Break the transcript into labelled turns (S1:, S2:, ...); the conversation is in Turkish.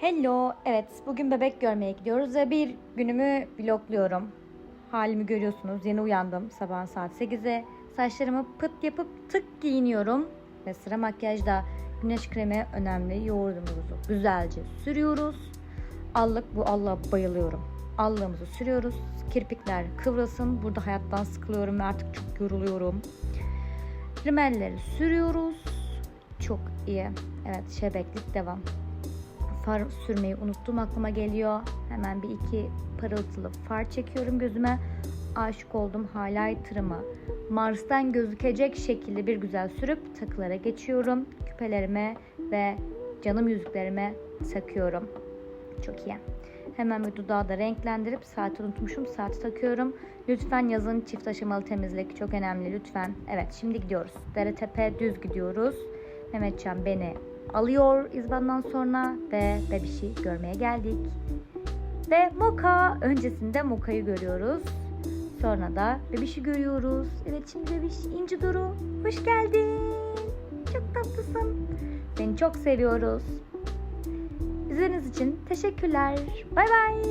S1: Hello, evet bugün bebek görmeye gidiyoruz ve bir günümü vlogluyorum. Halimi görüyorsunuz, yeni uyandım sabah saat 8'e. Saçlarımı pıt yapıp tık giyiniyorum. Ve sıra makyajda güneş kremi önemli. Yoğurdumuzu güzelce sürüyoruz. Allık bu Allah'a bayılıyorum. Allığımızı sürüyoruz. Kirpikler kıvrılsın. Burada hayattan sıkılıyorum ve artık çok yoruluyorum. Rimelleri sürüyoruz. Çok iyi. Evet şebeklik devam far sürmeyi unuttum aklıma geliyor. Hemen bir iki parıltılı far çekiyorum gözüme. Aşık oldum highlighter'ımı Mars'tan gözükecek şekilde bir güzel sürüp takılara geçiyorum. Küpelerime ve canım yüzüklerime takıyorum. Çok iyi. Hemen bir dudağı da renklendirip saati unutmuşum. Saati takıyorum. Lütfen yazın çift aşamalı temizlik çok önemli lütfen. Evet şimdi gidiyoruz. Dere tepe düz gidiyoruz. Mehmetcan beni alıyor izbandan sonra ve bebişi görmeye geldik. Ve Moka öncesinde Moka'yı görüyoruz. Sonra da bebişi görüyoruz. Evet şimdi bebiş İnci Duru hoş geldin. Çok tatlısın. Seni çok seviyoruz. İzlediğiniz için teşekkürler. Bay bay.